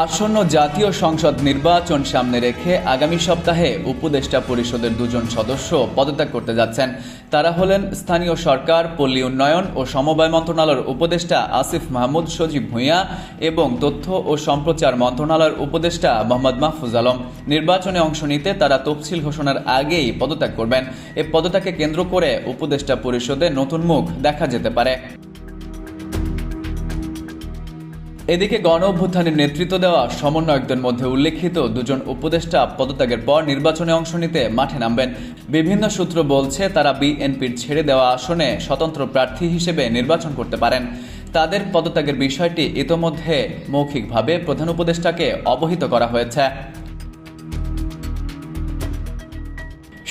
আসন্ন জাতীয় সংসদ নির্বাচন সামনে রেখে আগামী সপ্তাহে উপদেষ্টা পরিষদের দুজন সদস্য পদত্যাগ করতে যাচ্ছেন। তারা হলেন স্থানীয় সরকার, পল্লী উন্নয়ন ও সমবায় মন্ত্রণালয়ের উপদেষ্টা আসিফ মাহমুদ, সজীব ভূঁইয়া এবং তথ্য ও সম্প্রচার মন্ত্রণালয়ের উপদেষ্টা মোহাম্মদ মাহফুজ আলম। নির্বাচনে অংশ নিতে তারা তফসিল ঘোষণার আগেই পদত্যাগ করবেন। এ পদত্যাগকে কেন্দ্র করে উপদেষ্টা পরিষদে নতুন মুখ দেখা যেতে পারে। এদিকে গণ অভ্যুত্থানের নেতৃত্ব দেওয়া সমন্বয়কদের মধ্যে উল্লেখিত দুজন উপদেষ্টা পদত্যাগের পর নির্বাচনে অংশ নিতে মাঠে নামবেন। বিভিন্ন সূত্র বলছে তারা বিএনপির ছেড়ে দেওয়া আসনে স্বতন্ত্র প্রার্থী হিসেবে নির্বাচন করতে পারেন। তাদের পদত্যাগের বিষয়টি ইতোমধ্যে মৌখিকভাবে প্রধান উপদেষ্টাকে অবহিত করা হয়েছে।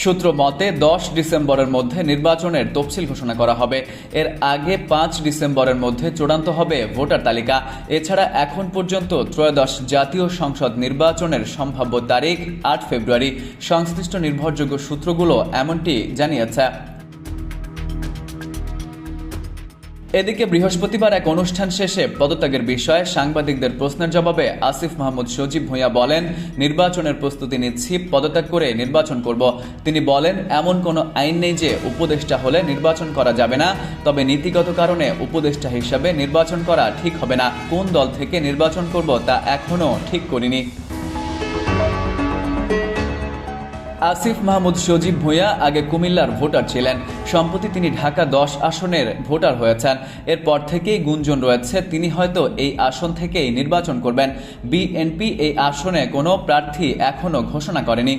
সূত্র মতে, দশ ডিসেম্বরের মধ্যে নির্বাচনের তফসিল ঘোষণা করা হবে। এর আগে পাঁচ ডিসেম্বরের মধ্যে চূড়ান্ত হবে ভোটার তালিকা। এছাড়া এখন পর্যন্ত ত্রয়োদশ জাতীয় সংসদ নির্বাচনের সম্ভাব্য তারিখ আট ফেব্রুয়ারি। সংশ্লিষ্ট নির্ভরযোগ্য সূত্রগুলো এমনটি জানিয়েছে। এদিকে বৃহস্পতিবার এক অনুষ্ঠান শেষে পদত্যাগের বিষয়ে সাংবাদিকদের প্রশ্নের জবাবে আসিফ মাহমুদ সজীব ভূঁইয়া বলেন, নির্বাচনের প্রস্তুতি নিচ্ছি, পদত্যাগ করে নির্বাচন করব। তিনি বলেন, এমন কোনো আইন নেই যে উপদেষ্টা হলে নির্বাচন করা যাবে না, তবে নীতিগত কারণে উপদেষ্টা হিসাবে নির্বাচন করা ঠিক হবে না। কোন দল থেকে নির্বাচন করব তা এখনও ঠিক করিনি। আসিফ মাহমুদ সজীব ভূঁইয়া আগে কুমিল্লার ভোটার ছিলেন। সম্প্রতি তিনি ঢাকা দশ আসনের ভোটার হয়েছেন। এরপর থেকেই গুঞ্জন রয়েছে, তিনি হয়তো এই আসন থেকেই নির্বাচন করবেন। বিএনপি এই আসনে কোনো প্রার্থী এখনও ঘোষণা করেনি।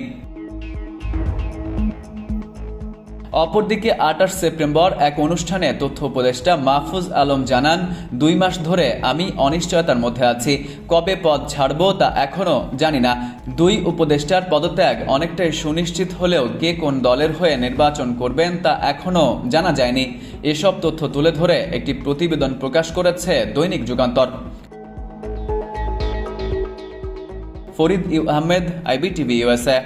অপরদিকে আঠাশ সেপ্টেম্বর এক অনুষ্ঠানে তথ্য উপদেষ্টা মাহফুজ আলম জানান, দুই মাস ধরে আমি অনিশ্চয়তার মধ্যে আছি। কবে পদ ছাড়ব তা এখনও জানি না। দুই উপদেষ্টার পদত্যাগ অনেকটাই সুনিশ্চিত হলেও কে কোন দলের হয়ে নির্বাচন করবেন তা এখনও জানা যায়নি। এসব তথ্য তুলে ধরে একটি প্রতিবেদন প্রকাশ করেছে দৈনিক Jugantor. Farid U Ahmed, IBTV USA